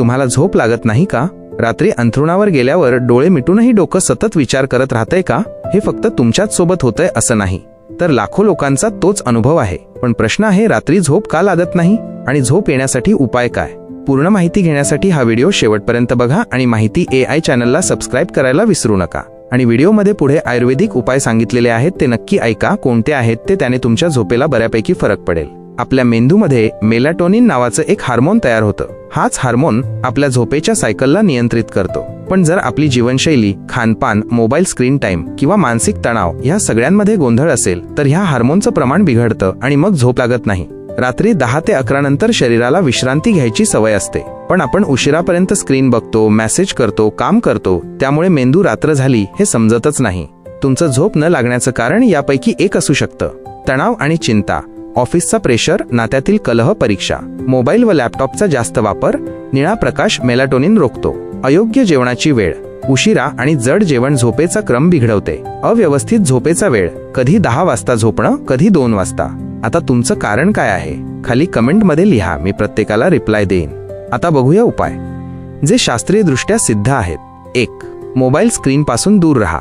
तुम्हाला झोप लागत नाही का? रात्री अंथरुणावर गेल्यावर डोळे मिटूनही डोकं सतत विचार करत राहतंय का? हे फक्त तुमच्याच सोबत होतंय असं नाही. तर लाखो लोकांचा तोच अनुभव आहे. पण प्रश्न आहे रात्री झोप का लागत नाही? आणि झोप येण्यासाठी उपाय काय? पूर्ण माहिती घेण्यासाठी हा व्हिडिओ शेवटपर्यंत बघा आणि माहिती ए आय चॅनलला सबस्क्राईब करायला विसरू नका. आणि व्हिडिओमध्ये पुढे आयुर्वेदिक उपाय सांगितलेले आहेत ते नक्की ऐका. कोणते आहेत ते त्याने तुमच्या झोपेला बऱ्यापैकी फरक पडेल. आपल्या मेंदूमध्ये मेलाटोनिन नावाचं एक हार्मोन तयार होतं. हाच हार्मोन आपल्या झोपेच्या सायकलला नियंत्रित करतो. पण जर आपली जीवनशैली खानपान मोबाईल स्क्रीन टाइम किंवा मानसिक तणाव ह्या सगळ्यांमध्ये गोंधळ असेल तर ह्या हार्मोनचं प्रमाण बिघडतं आणि मग झोप लागत नाही. रात्री दहा ते अकरा नंतर शरीराला विश्रांती घ्यायची सवय असते. पण आपण उशिरापर्यंत स्क्रीन बघतो मेसेज करतो काम करतो त्यामुळे मेंदू रात्र झाली हे समजतच नाही. तुमचं झोप न लागण्याचं कारण यापैकी एक असू शकतं. तणाव आणि चिंता ऑफिसचा प्रेशर नात्यातील कलह परीक्षा. मोबाईल व लॅपटॉपचा जास्त वापर निळा प्रकाश मेलाटोनिन रोखतो. अयोग्य जेवणाची वेळ. उशिरा आणि जड जेवण झोपेचा क्रम बिघडवते. अव्यवस्थित झोपेचा वेळ. कधी दहा वाजता झोपणं कधी दोन वाजता. आता तुमचं कारण काय आहे? खाली कमेंटमध्ये लिहा मी प्रत्येकाला रिप्लाय देईन. आता बघूया उपाय. जे शास्त्रीयदृष्ट्या सिद्ध आहेत. एक मोबाईल स्क्रीनपासून दूर राहा.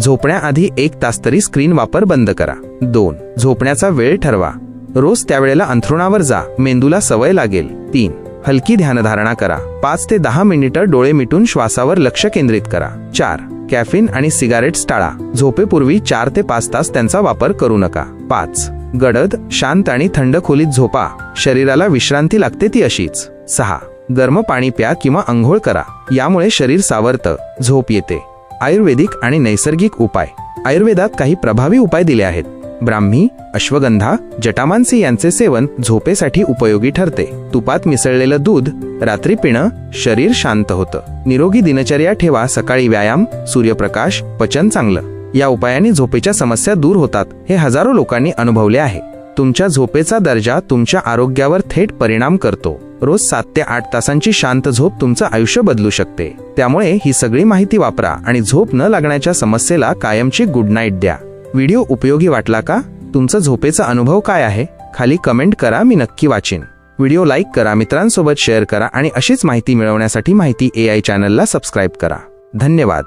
झोपण्याआधी एक तास तरी स्क्रीन वापर बंद करा. दोन झोपण्याचा वेळ ठरवा. रोज त्यावेळेला अंथरुणावर जा. मेंदूला सवय लागेल. तीन हलकी ध्यानधारणा करा. पाच ते दहा मिनिटं डोळे मिटून श्वासावर लक्ष केंद्रित करा. चार कॅफिन आणि सिगारेट्स टाळा. झोपेपूर्वी चार ते पाच तास त्यांचा वापर करू नका. पाच गडद शांत आणि थंड खोलीत झोपा. शरीराला विश्रांती लागते ती अशीच. सहा गरम पाणी प्या किंवा आंघोळ करा. यामुळे शरीर सावरतं. झोप येते. आयुर्वेदिक आणि नैसर्गिक उपाय. आयुर्वेदात काही प्रभावी उपाय दिले आहेत. ब्राह्मी अश्वगंधा जटामांसी यांचे सेवन झोपेसाठी उपयोगी ठरते. तुपात मिसळलेलं दूध रात्री पिणं शरीर शांत होतं. निरोगी दिनचर्या ठेवा सकाळी व्यायाम सूर्यप्रकाश पचन चांगलं. या उपायाने झोपेच्या समस्या दूर होतात हे हजारो लोकांनी अनुभवले आहे. तुमच्या झोपेचा दर्जा तुमच्या आरोग्यावर थेट परिणाम करतो. रोज सात ते आठ तासांची शांत झोप तुमचं आयुष्य बदलू शकते. त्यामुळे ही सगळी माहिती वापरा आणि झोप न लागण्याच्या समस्येला कायमची गुड नाईट द्या. व्हिडिओ उपयोगी वाटला का? तुमचं झोपेचा अनुभव काय आहे? खाली कमेंट करा मी नक्की वाचीन. व्हिडिओ लाईक करा मित्रांसोबत शेअर करा आणि अशीच माहिती मिळवण्यासाठी माहिती ए आय चॅनलला सबस्क्राईब करा. धन्यवाद.